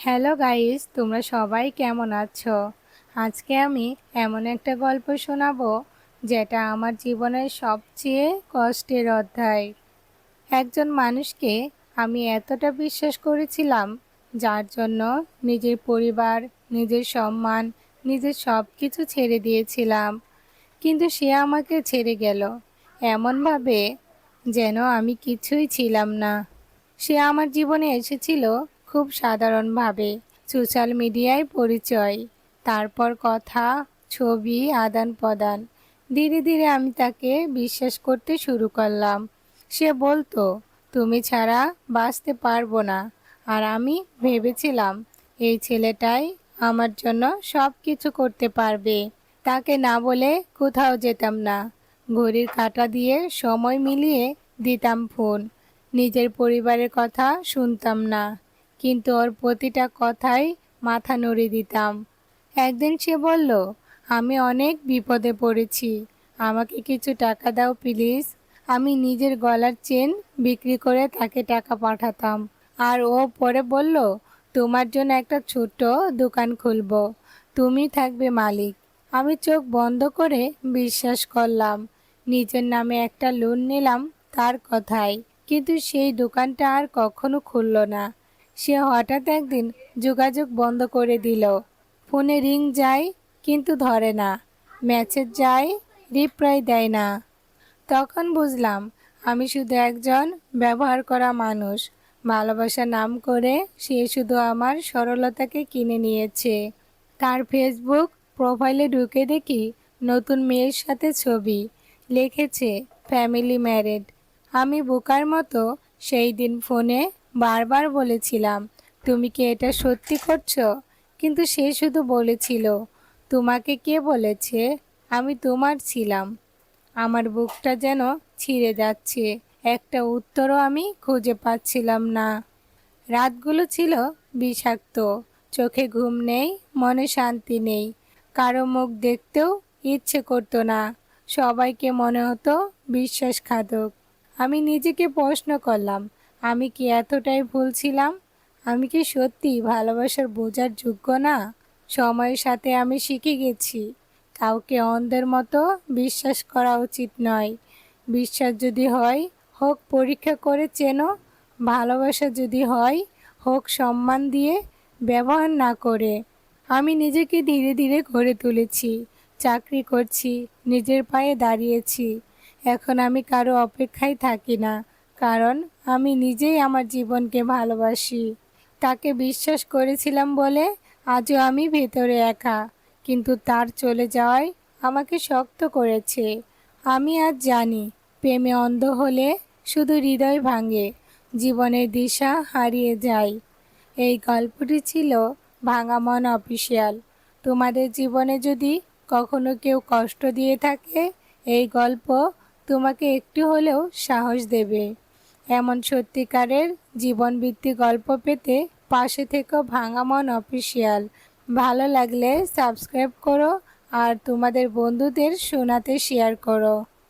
Hello guys, তোমরা সবাই কেমন আছো? আজকে আমি এমন একটা গল্প শোনাবো যেটা আমার জীবনের সবচেয়ে কষ্টের অধ্যায়। একজন মানুষকে আমি এতটা বিশ্বাস করেছিলাম, যার জন্য নিজের পরিবার, নিজের সম্মান, নিজের সব কিছু ছেড়ে দিয়েছিলাম। কিন্তু সে আমাকে ছেড়ে গেল, এমনভাবে যেন আমি কিছুই ছিলাম না। সে আমার জীবনে এসেছিল খুব সাধারণভাবে সোশ্যাল মিডিয়ায় পরিচয়। তারপর কথা, ছবি, আদান প্রদান। ধীরে ধীরে আমি তাকে বিশ্বাস করতে শুরু করলাম। সে বলতো, তুমি ছাড়া বাঁচতে পারব না। আর আমি ভেবেছিলাম, এই ছেলেটাই আমার জন্য সব কিছু করতে পারবে। তাকে না বলে কোথাও যেতাম না। ঘড়ির কাঁটা দিয়ে সময় মিলিয়ে দিতাম ফোন। নিজের পরিবারের কথা শুনতাম না। কিন্তু ওর প্রতিটা কথাই মাথা নড়ে দিতাম। একদিন সে বলল, আমি অনেক বিপদে পড়েছি। আমাকে কিছু টাকা দাও প্লিজ। আমি নিজের গলার চেন বিক্রি করে তাকে টাকা পাঠাতাম। আর ও পরে বলল, তোমার জন্য একটা ছোট্ট দোকান খুলব। তুমি থাকবে মালিক। আমি চোখ বন্ধ করে বিশ্বাস করলাম, নিজের নামে একটা লোন নিলাম তার কথাই। কিন্তু সেই দোকানটা আর কখনো খুলল না। সে হঠাৎ একদিন যোগাযোগ বন্ধ করে দিল। ফোনে রিং যায়, কিন্তু ধরে না। মেসেজ যায়, রিপ্লাই দেয় না। তখন বুঝলাম, আমি শুধু একজন ব্যবহার করা মানুষ। ভালোবাসা নাম করে সে শুধু আমার সরলতাকে কিনে নিয়েছে। তার ফেসবুক প্রোফাইলে ঢুকে দেখি নতুন মেয়ের সাথে ছবি। লিখেছে ফ্যামিলি ম্যারেড আমি বোকার মতো সেই দিন ফোনে বারবার বলেছিলাম, তুমি কি এটা সত্যি করছ? কিন্তু সে শুধু বলেছিল, তোমাকে কে বলেছে? আমি তোমার ছিলাম। আমার বুকটা যেন ছিঁড়ে যাচ্ছে। একটা উত্তরও আমি খুঁজে পাচ্ছিলাম না। রাতগুলো ছিল বিষাক্ত। চোখে ঘুম নেই, মনে শান্তি নেই। কারও মুখ দেখতেও ইচ্ছে করতো না। সবাইকে মনে হতো বিশ্বাসঘাতক। আমি নিজেকে প্রশ্ন করলাম আমি কি এতটাই ভুল ছিলাম আমি কি সত্যি ভালোবাসার বোঝার যোগ্য না? সময়ের সাথে আমি শিখে গেছি। কাউকে অন্ধের মতো বিশ্বাস করা উচিত নয়। বিশ্বাস যদি হয়, হোক পরীক্ষা করে চেনো। ভালোবাসা যদি হয়, হোক সম্মান দিয়ে ব্যবহার না করে। আমি নিজেকে ধীরে ধীরে গড়ে তুলেছি। চাকরি করছি, নিজের পায়ে দাঁড়িয়েছি। এখন আমি কারও অপেক্ষায় থাকি না। কারণ আমি নিজেই আমার জীবনকে ভালোবাসি। তাকে বিশ্বাস করেছিলাম বলে আজও আমি ভেতরে একা, কিন্তু তার চলে যাওয়ায় আমাকে শক্ত করেছে। আমি আজ জানি, প্রেমে অন্ধ হলে শুধু হৃদয় ভাঙে, জীবনের দিশা হারিয়ে যায়। এই গল্পটি ছিল ভাঙা মন অফিসিয়াল। তোমাদের জীবনে যদি কখনো কেউ কষ্ট দিয়ে থাকে, এই গল্প তোমাকে একটু হলেও সাহস দেবে। এমন সত্যিকারের জীবনভিত্তিক গল্প পেতে পাশে থেকে ভাঙা মন অফিসিয়াল। ভালো লাগলে সাবস্ক্রাইব করো আর তোমাদের বন্ধুদের শোনাতে শেয়ার করো।